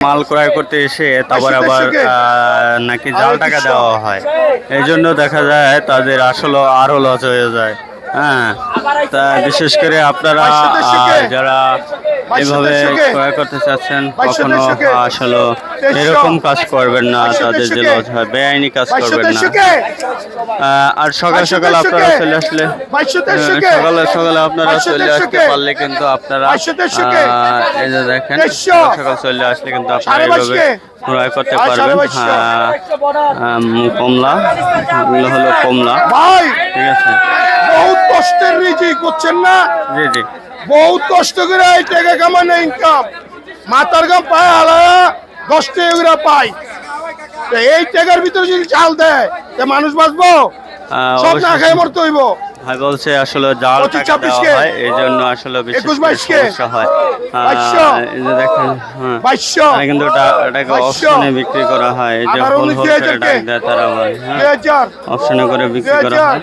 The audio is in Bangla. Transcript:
মাল ক্রয় করতে এসে তারপর আবার নাকি জাল টাকা দেওয়া হয়। এই জন্য দেখা যায় তাদের আসলে আরও লস হয়ে যায়। হ্যাঁ। তা বিশেষ করে আপনারা যারা এভাবে ক্রয় করতে চাচ্ছেন কখনো আসলে এরকম কাজ করবেন না তাদের যে লজ হয় বেআইনি কাজ করবেন না আর সকাল সকাল আপনারা চলে আসলে? সকালে সকালে আপনারা চলে আসতে পারলে কিন্তু আপনারা এই যে দেখেন সকাল সকাল চলে আসলে কিন্তু আপনারা এইভাবে ক্রয় করতে পারবেন কমলা এগুলো হলো কমলা ঠিক আছে রিজিক বুঝছেন না? জি জি। বহুত কষ্ট করে এই টাকা কামানো ইনকাম মাথার গাম পায় আলাদা দশ টাকা করে পাই এই টাকার ভিতরে যদি চাল দেয় তা মানুষ বাঁচবো? সব না মরতে হইব। ভাই বলছে আসলে জাল টাকা দেওয়া হয় এই জন্য আসলে? সমস্যা হয়। দেখেন হ্যাঁ। কিন্তু এটাকে অপশনে বিক্রি করা হয় এই যে হোল হোল করে ডাক দেয় তারা আবার হ্যাঁ। অপশনে করে বিক্রি করা হয়।